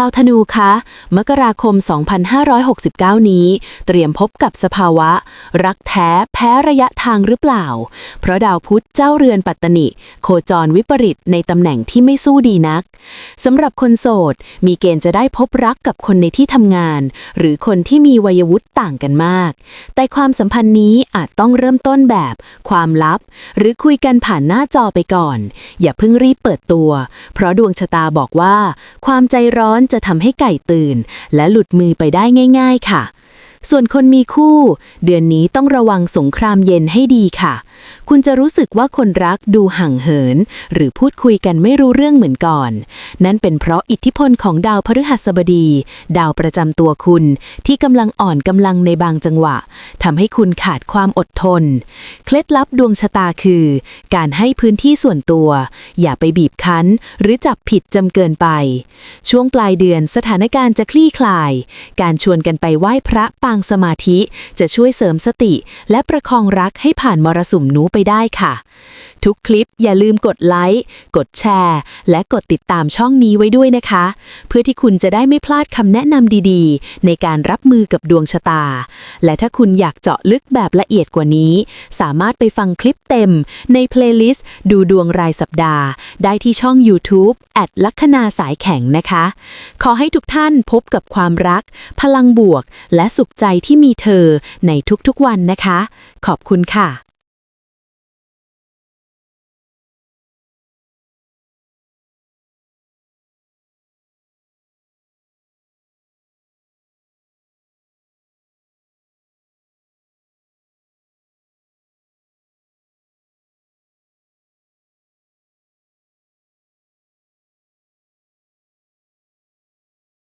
าวธนูคะ มกราคม 2569 นี้ เตรียมพบกับสภาวะ รักแท้แพ้ระยะทางหรือเปล่า เพราะดาวพุธเจ้าเรือนปัตตนิ โคจรวิปริตในตำแหน่งที่ไม่สู้ดีนักสำหรับคนโสด มีเกณฑ์จะได้พบรักกับคนในที่ทำงาน หรือคนที่มีวัยวุฒิต่างกันมาก แต่ความสัมพันธ์นี้อาจต้องเริ่มต้นแบบ ความลับ หรือคุยกันผ่านหน้าจอไปก่อน อย่าเพิ่งรีบเปิดตัว เพราะดวงชะตาบอกว่า ความใจร้อนจะทำให้ไก่ตื่น และหลุดมือไปได้ง่าย ๆ ค่ะ ส่วนคนมีคู่ เดือนนี้ต้องระวังสงครามเย็นให้ดีค่ะ คุณจะรู้สึกว่าคนรักดูห่างเหิน หรือพูดคุยกันไม่รู้เรื่องเหมือนก่อน นั่นเป็นเพราะอิทธิพลของดาวพฤหัสบดี ดาวประจำตัวคุณ ที่กำลังอ่อนกำลังในบางจังหวะทำให้คุณขาดความอดทน เคล็ดลับดวงชะตาคือ การให้พื้นที่ส่วนตัว อย่าไปบีบคั้น หรือจับผิดจำเกินไป ช่วงปลายเดือนสถานการณ์จะคลี่คลาย การชวนกันไปไหว้พระปางสมาธิ จะช่วยเสริมสติ และประคองรักให้ผ่านมรสุมนู้ไปได้ค่ะทุกคลิปอย่าลืมกดไลค์ กดแชร์ และกดติดตามช่องนี้ไว้ด้วยนะคะ เพื่อที่คุณจะได้ไม่พลาดคำแนะนำดีๆ ในการรับมือกับดวงชะตา และถ้าคุณอยากเจาะลึกแบบละเอียดกว่านี้ สามารถไปฟังคลิปเต็ม ในเพลย์ลิสต์ดูดวงรายสัปดาห์ ได้ที่ช่อง YouTube แอดลัคนาสายแข็งนะคะ ขอให้ทุกท่านพบกับความรัก พลังบวก และสุขใจที่มีเธอในทุกๆวันนะคะ ขอบคุณค่ะ